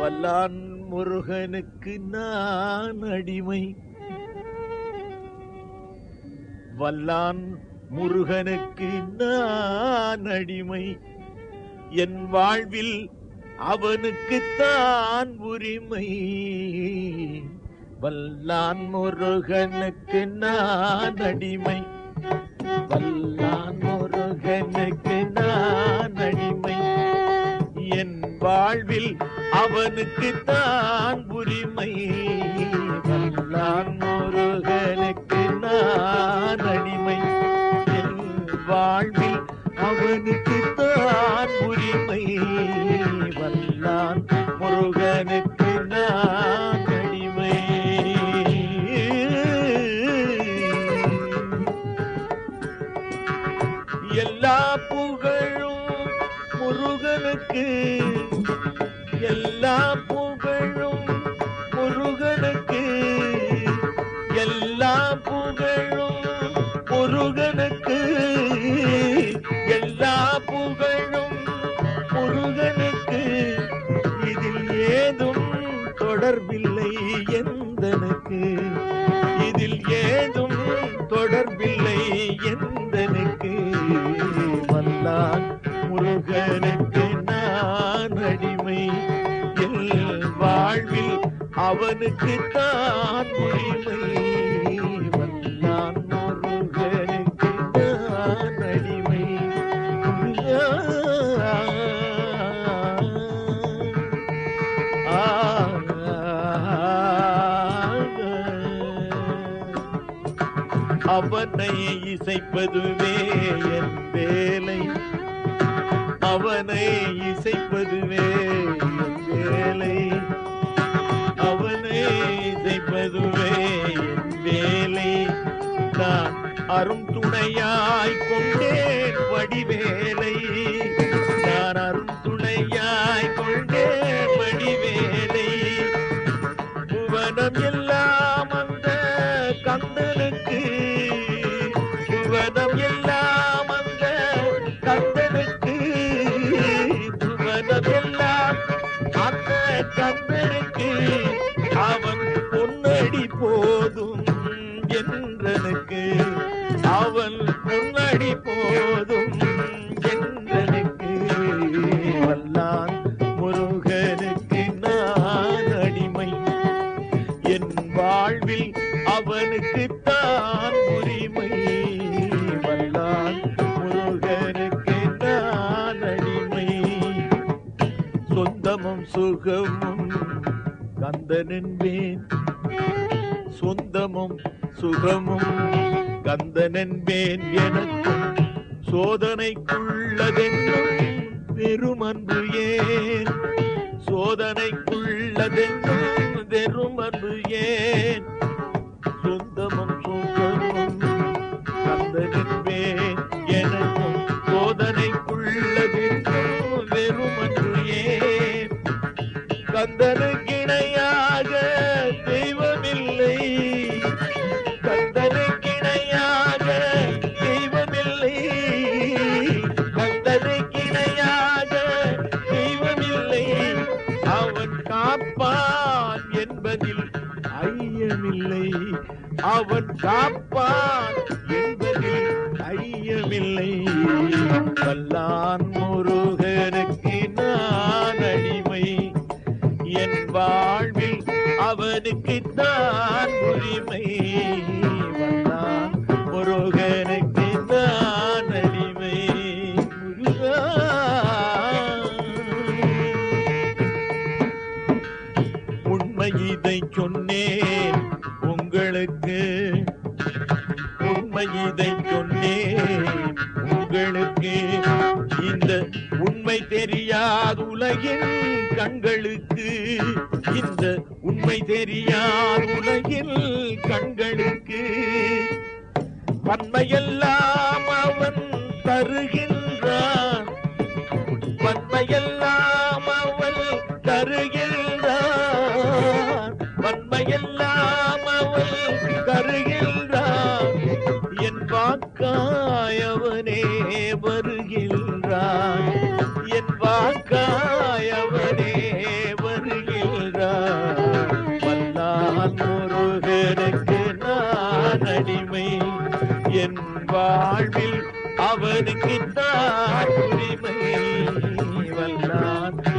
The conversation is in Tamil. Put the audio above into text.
வல்லான் முருகனுக்கு நான் அடிமை. வல்லான் முருகனுக்கு நான் அடிமை. என் வாழ்வில் அவனுக்குத்தான் உரிமை. வல்லான் முருகனுக்கு நான் அடிமை. வல்லான் முருகனுக்கு நான் அடிமை. என் வாழ்வில் அவனுக்குத்தான் உரிமை. வாழ்வில் அவனுக்குத்தான் உரிமை. தொடர்பில்லை எந்தனுக்கு? இதில் ஏதும் தொடர்பில்லை எந்தனுக்கு? வந்தான் முருகனுக்கு நான் அடிமை. எல் வாழ்வில் அவனுக்கு தான் உரிமை. அவனை இசைப்பதுவே என் வேலை. அவனை இசைப்பதுவே என் வேலை. அவனை இசைப்பதுவே என் வேலை. நான் அரும் துணையாய் கொண்டேன் வடிவேலை. நான் அரும் துணையாய் கொண்டேன் வடிவேலை. புவனம் எல்லாம் புவனம் சுகமும் கந்தனென்பேன் சொந்தமும் சுகமும் கந்தனென்பேன் எனக்கும் சோதனைக்குள்ளதென்னும் பெரும் அன்பு ஏன்? சோதனைக்குள்ளதென்னும் வெறும் அன்பு ஏன்? சொந்தமும் சுகமும் கந்தனென்பேன் எனக்கும் சோதனைக்குள்ளதென்னும் வெறும் அன்பு ஏன்? கந்தனுக்கிணையாக தெய்வமில்லை. கந்தனுக்கிணையாக தெய்வமில்லை. கந்தனுக்கிணையாக தெய்வமில்லை. அவன் காப்பான் என்பதில் ஐயமில்லை. அவன் காப்பான் என்பதில் ஐயமில்லை. வல்லான் வந்தான் முருகனுக்கு தான் அடிமை. முருகா உண்மை இதை சொன்னேன் உங்களுக்கு. உண்மை இதை சொன்னேன். உங்களுக்கு இந்த உண்மை தெரியாத உலகின் கண்களுக்கு இந்த உண்மை தெரியாத உலகில். கண்களுக்கு பன்மையெல்லாம் அவன் தருகின்ற வாக்காயவனே வருகின்றான் என் வாக்காயவனே வருகின்றான் வல்லான் முருகனுக்கு நான் அடிமை. என் வாழ்வில் அவனுக்கு தான் உரிமை. வல்லான்